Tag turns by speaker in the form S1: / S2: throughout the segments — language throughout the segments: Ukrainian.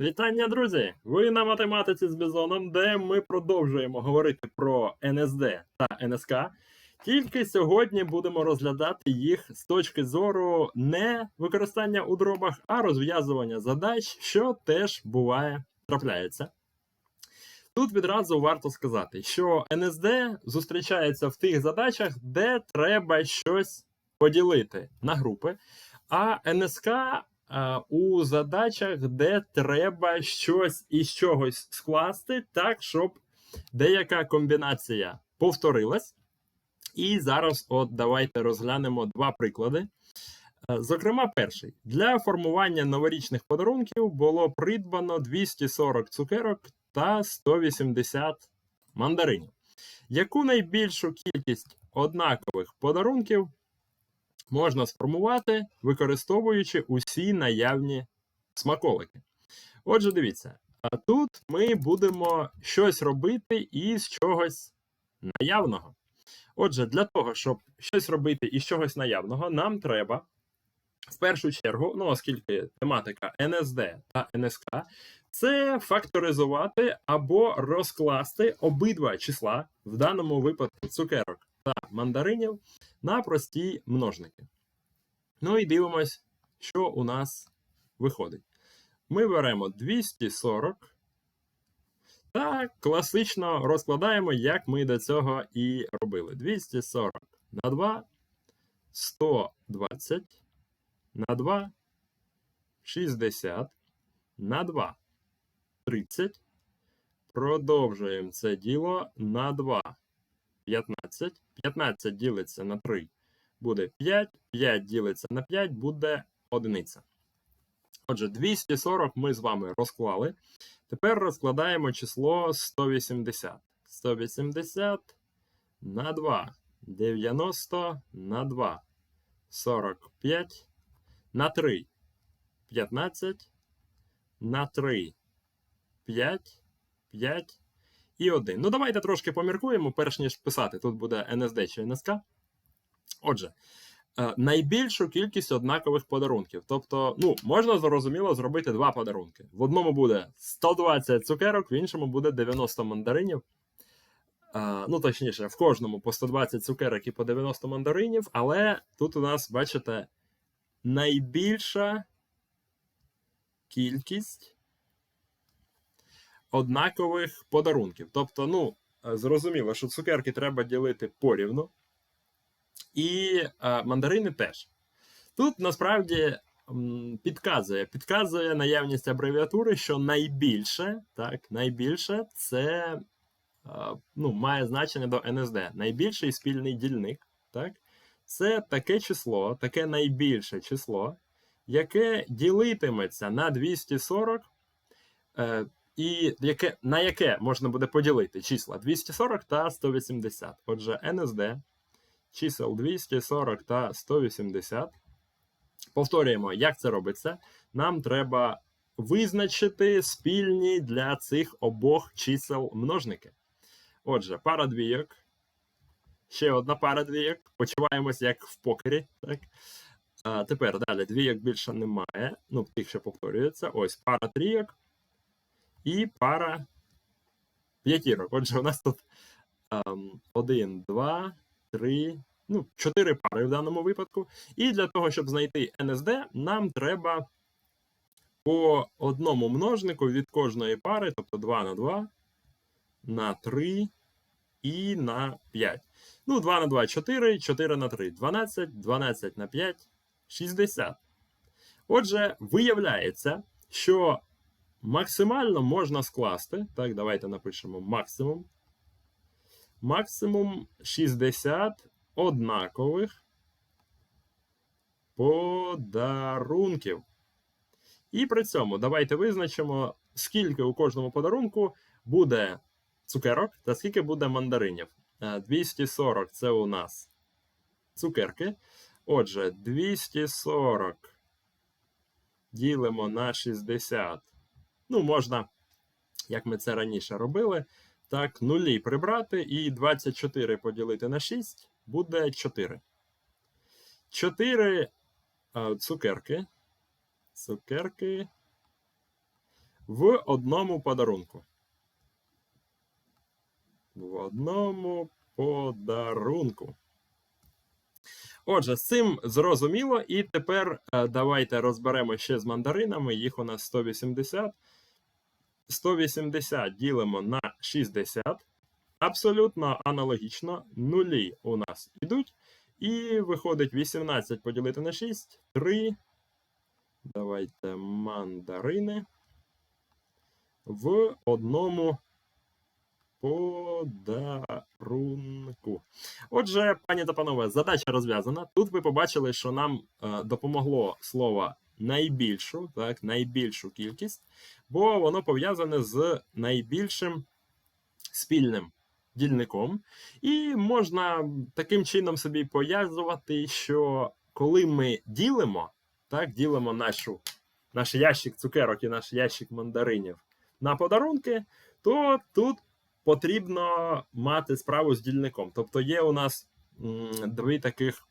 S1: Вітання, друзі! Ви на математиці з Бізоном, де ми продовжуємо говорити про НСД та НСК. Тільки сьогодні будемо розглядати їх з точки зору не використання у дробах, а розв'язування задач, що теж буває трапляється. Тут відразу варто сказати, що НСД зустрічається в тих задачах, де треба щось поділити на групи, а НСК у задачах, де треба щось із чогось скласти, так, щоб деяка комбінація повторилась. І зараз от давайте розглянемо два приклади. Е, Зокрема, перший. Для формування новорічних подарунків було придбано 240 цукерок та 180 мандаринів. Яку найбільшу кількість однакових подарунків можна сформувати, використовуючи усі наявні смаколики? Отже, дивіться, а тут ми будемо щось робити із чогось наявного. Отже, для того, щоб щось робити із чогось наявного, нам треба в першу чергу, ну оскільки тематика НСД та НСК, це факторизувати або розкласти обидва числа, в даному випадку цукерок та мандаринів, на прості множники. Ну і дивимось, що у нас виходить. Ми беремо 240 та класично розкладаємо, як ми до цього і робили. 240 на 2, 120 на 2, 60 на 2, 30. Продовжуємо це діло на 2. 15. 15 ділиться на 3. Буде 5. 5 ділиться на 5, буде одиниця. Отже, 240 ми з вами розклали. Тепер розкладаємо число 180. 180 на 2. 90 на 2. 45 на 3. 15 на 3. 5, 5 і 1. Ну, давайте трошки поміркуємо, перш ніж писати. Тут буде НСД чи НСК. Отже, е, найбільшу кількість однакових подарунків. Тобто, ну, можна зрозуміло зробити два подарунки. В одному буде 120 цукерок, в іншому буде 90 мандаринів. Е, ну, точніше, в кожному по 120 цукерок і по 90 мандаринів, але тут у нас, бачите, найбільша кількість однакових подарунків. Тобто, ну, е, зрозуміло, що цукерки треба ділити порівну, і е, мандарини теж. Тут насправді підказує, підказує наявність абревіатури, що найбільше, так, найбільше це е, ну, має значення до НСД. Найбільший спільний дільник. так, Це таке число, таке найбільше число, яке ділитиметься на 240. І яке, на яке можна буде поділити числа 240 та 180. Отже, НСД чисел 240 та 180. Повторюємо, як це робиться. Нам треба визначити спільні для цих обох чисел множники. Отже, пара двійок. Ще одна пара двійок. Почуваємося як в покері. Так? А, Тепер далі двійок більше немає. Ну, тих, що повторюється. Ось пара трійок і пара п'ятірок. Отже, у нас тут ем, один, два, три, ну, чотири пари в даному випадку. І для того, щоб знайти НСД, нам треба по одному множнику від кожної пари, тобто 2 на 2, на 3 і на 5. Ну, 2 на 2 4, 4 на 3 12, 12 на 5 60. Отже, виявляється, що максимально можна скласти. Так, давайте напишемо максимум. Максимум 60 однакових подарунків. І при цьому давайте визначимо, скільки у кожному подарунку буде цукерок та скільки буде мандаринів. 240 це у нас цукерки. Отже, 240 ділимо на 60. Ну, можна, як ми це раніше робили, так, нулі прибрати і 24 поділити на 6 буде 4. 4 а, цукерки. Цукерки в одному подарунку. В одному подарунку. Отже, з цим зрозуміло, і тепер е, давайте розберемо ще з мандаринами. Їх у нас 180. 180 ділимо на 60. Абсолютно аналогічно. Нулі у нас ідуть. І виходить 18 поділити на 6. 3. Давайте мандарини. В одному подарунку. Отже, пані та панове, задача розв'язана. Тут ви побачили, що нам е, допомогло слово найбільшу, так, найбільшу кількість, бо воно пов'язане з найбільшим спільним дільником. І можна таким чином собі пов'язувати, що коли ми ділимо, так, ділимо нашу, наш ящик цукерок і наш ящик мандаринів на подарунки, то тут потрібно мати справу з дільником. Тобто є у нас дві таких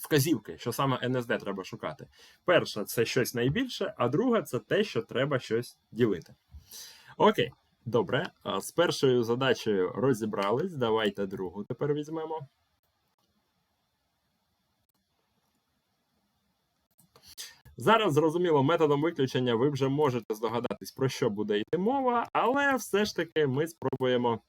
S1: вказівки, що саме НСД треба шукати. Перша це щось найбільше, а друга це те, що треба щось ділити. Окей, добре. З першою задачею розібрались. Давайте другу тепер візьмемо. Зараз, зрозуміло, методом виключення ви вже можете здогадатись, про що буде йти мова, але все ж таки ми спробуємо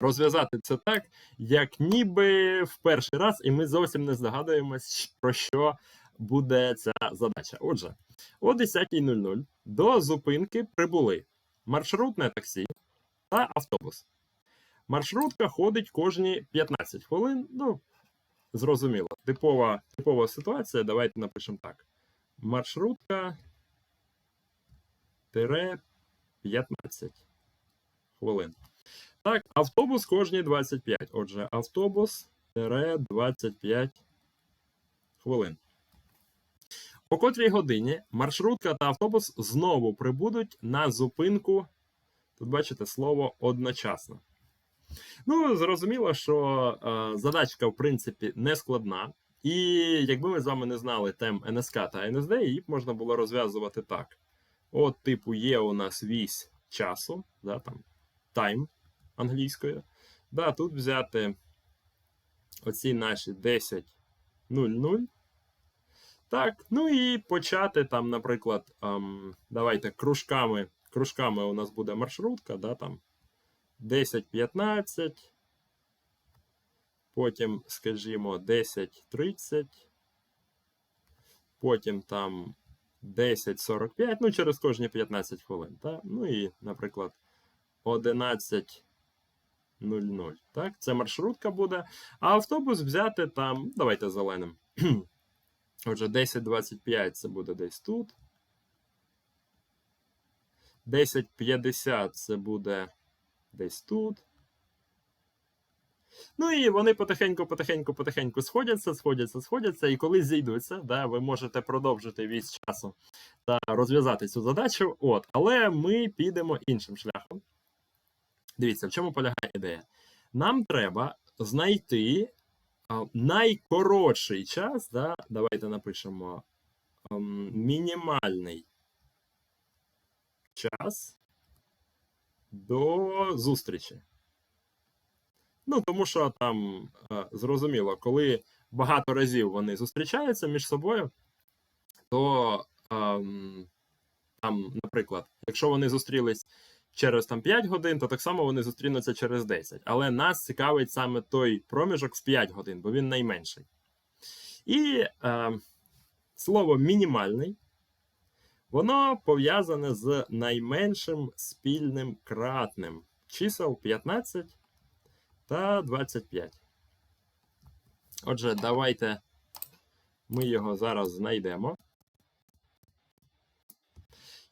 S1: розв'язати це так, як ніби в перший раз, і ми зовсім не здогадуємось, про що буде ця задача. Отже, о 10.00 до зупинки прибули маршрутне таксі та автобус. Маршрутка ходить кожні 15 хвилин. Ну, зрозуміло, типова, типова ситуація. Давайте напишемо так маршрутка тире 15 хвилин. Так, автобус кожні 25. Отже, автобус тире 25 хвилин. О котрій годині маршрутка та автобус знову прибудуть на зупинку. Тут бачите слово одночасно. Ну, зрозуміло, що е, задачка, в принципі, не складна. І якби ми з вами не знали тем НСК та НСД, її б можна було розв'язувати так. От, типу, є у нас вісь часу, да, там, time англійською. Да, Тут взяти оці наші 10.00. Так, ну і почати там, наприклад, ем, давайте кружками. Кружками у нас буде маршрутка, да, там 10.15. Потім, скажімо, 10.30. Потім там 10.45, ну, через кожні 15 хвилин. Так? Ну і, наприклад, 11.00. Так, це маршрутка буде. А автобус взяти там, давайте зеленим. Отже, 10.25 це буде десь тут. 10.50 це буде десь тут. Ну і вони потихеньку, потихеньку, потихеньку сходяться, сходяться, сходяться. І коли зійдуться, да, ви можете продовжити вісь часу та розв'язати цю задачу. От, Але ми підемо іншим шляхом. Дивіться, в чому полягає ідея? Нам треба знайти найкоротший час. да, Давайте напишемо мінімальний час до зустрічі. Ну, тому що там е, зрозуміло, коли багато разів вони зустрічаються між собою, то ем, там, наприклад, якщо вони зустрілись через там 5 годин, то так само вони зустрінуться через 10. Але нас цікавить саме той проміжок в 5 годин, бо він найменший. І е, слово мінімальний, воно пов'язане з найменшим спільним кратним чисел 15 та 25. Отже, давайте ми його зараз знайдемо.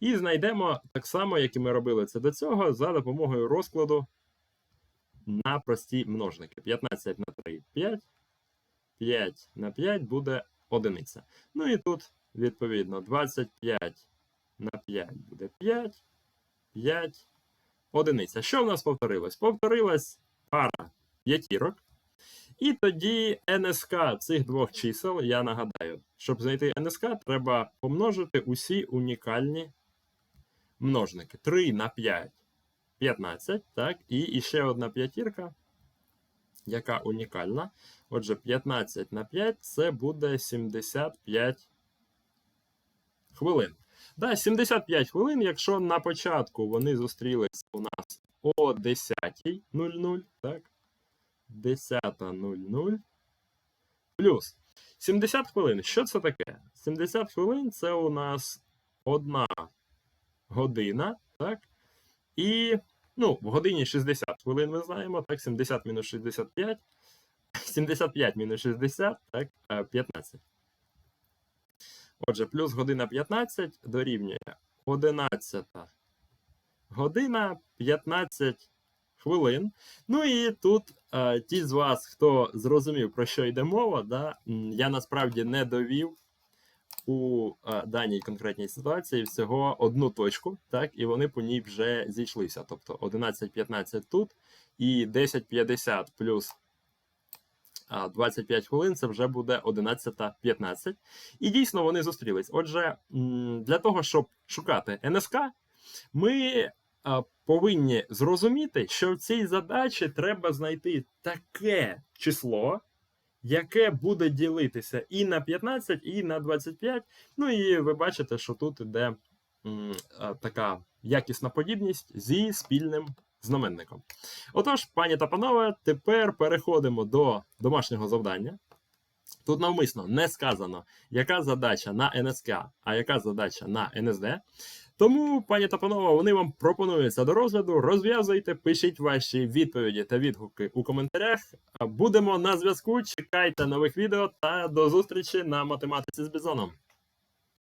S1: І знайдемо так само, як і ми робили це до цього, за допомогою розкладу на прості множники. 15 на 3 5. 5 на 5 буде одиниця. Ну і тут, відповідно, 25 на 5 буде 5, 5, одиниця. Що в нас повторилось? Повторилось пара п'ятірок. І тоді НСК цих двох чисел, я нагадаю, щоб знайти НСК, треба помножити усі унікальні множники. 3 на 5 15, так, і іще одна п'ятірка, яка унікальна. Отже, 15 на 5 це буде 75 хвилин. Да, 75 хвилин, якщо на початку вони зустрілися у нас о 10.00, так? 10.00 плюс 70 хвилин. Що це таке? 70 хвилин це у нас одна година, так? І, ну, в годині 60 хвилин ми знаємо, так, 70 мінус 65. 75 мінус 60, так, е, 15. Отже, плюс година 15 дорівнює 11 година 15 хвилин. Ну і тут е, ті з вас, хто зрозумів, про що йде мова, да, я насправді не довів у е, даній конкретній ситуації всього одну точку, так, і вони по ній вже зійшлися. Тобто 11.15 тут і 10.50 плюс 25 хвилин це вже буде 11.15. І дійсно вони зустрілись. Отже, для того, щоб шукати НСК, ми повинні зрозуміти, що в цій задачі треба знайти таке число, яке буде ділитися і на 15, і на 25. Ну і ви бачите, що тут іде така якісна подібність зі спільним знаменником. Отож, пані та панове, тепер переходимо до домашнього завдання. Тут навмисно не сказано, яка задача на НСК, а яка задача на НСД. Тому, пані та панове, вони вам пропонуються до розгляду. Розв'язуйте, пишіть ваші відповіді та відгуки у коментарях. Будемо на зв'язку. Чекайте нових відео та до зустрічі на математиці з Бізоном.